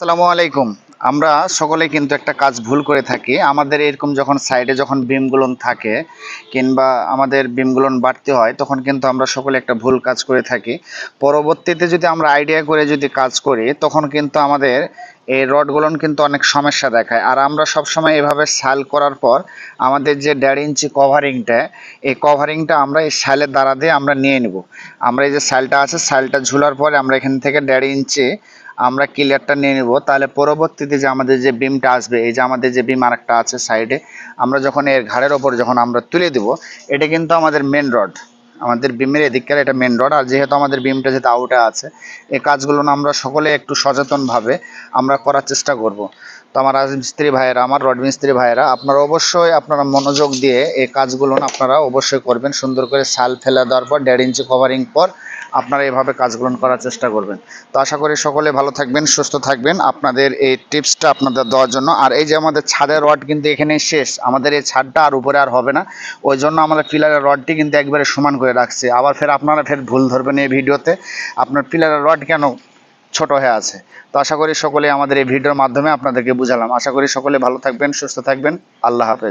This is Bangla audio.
আসসালামু আলাইকুম। আমরা সকলে কিন্তু একটা কাজ ভুল করে থাকি। আমাদের এরকম যখন সাইডে যখন বিমগুলন থাকে কিংবা আমাদের বিমগুলন বাড়তে হয়, তখন কিন্তু আমরা সকলে একটা ভুল কাজ করে থাকি। পরবর্তীতে যদি আমরা আইডিয়া করে যদি কাজ করি, তখন কিন্তু আমাদের এই রডগুলন কিন্তু অনেক সমস্যা দেখায়। আর আমরা সবসময় এভাবে সাল করার পর আমাদের যে দেড় ইঞ্চি কভারিংটা, এই কভারিংটা আমরা এই সাইলের দ্বারা দিয়ে আমরা নিয়ে নিব। আমরা এই যে সাইলটা আছে, সাইলটা ঝুলার পরে আমরা এখান থেকে দেড় ইঞ্চি আমরা ক্লিয়ারটা নিয়ে নিব। তাহলে পরবর্তীতে যে আমাদের যে বিমটা আসবে, এই যে আমাদের যে বিম আরেকটা আছে সাইডে, আমরা যখন এর ঘাড়ের ওপর যখন আমরা তুলে দিব, এটা কিন্তু আমাদের মেন রড আমাদের বিমের এদিককার এটা মেন রড আর যেহেতু আমাদের বিমটা যেহেতু আউটে আছে এই কাজগুলো আমরা সকলে একটু সচেতনভাবে আমরা করার চেষ্টা করব। তো আমার রাজমিস্ত্রি ভাইয়েরা, আমার রড মিস্ত্রি ভাইয়েরা, আপনারা অবশ্যই আপনারা মনোযোগ দিয়ে এই কাজগুলো আপনারা অবশ্যই করবেন। সুন্দর করে সাল ফেলে দেওয়ার পর, দেড় ইঞ্চি কভারিং পর আপনারা এইভাবে কাজগুলো করার চেষ্টা করবেন। তো আশা করি সকলে ভালো থাকবেন, সুস্থ থাকবেন। আপনাদের এই টিপসটা আপনাদের দেওয়ার জন্য। আর এই যে আমাদের ছাদের রড কিন্তু এখানেই শেষ। আমাদের এই ছাদটা আর উপরে আর হবে না। ওই জন্য আমাদের পিলারের রডটি কিন্তু একবারে সমান করে রাখছে। আবার ফের আপনারা ফের ভুল ধরবেন এই ভিডিওতে। আপনার পিলারের রড কেন ছোট হয়ে আছে? তো আশা করি সকলে আমাদের এই ভিডিওর মাধ্যমে আপনাদেরকে বুঝালাম। আশা করি সকলে ভালো থাকবেন, সুস্থ থাকবেন। আল্লাহ হাফেজ।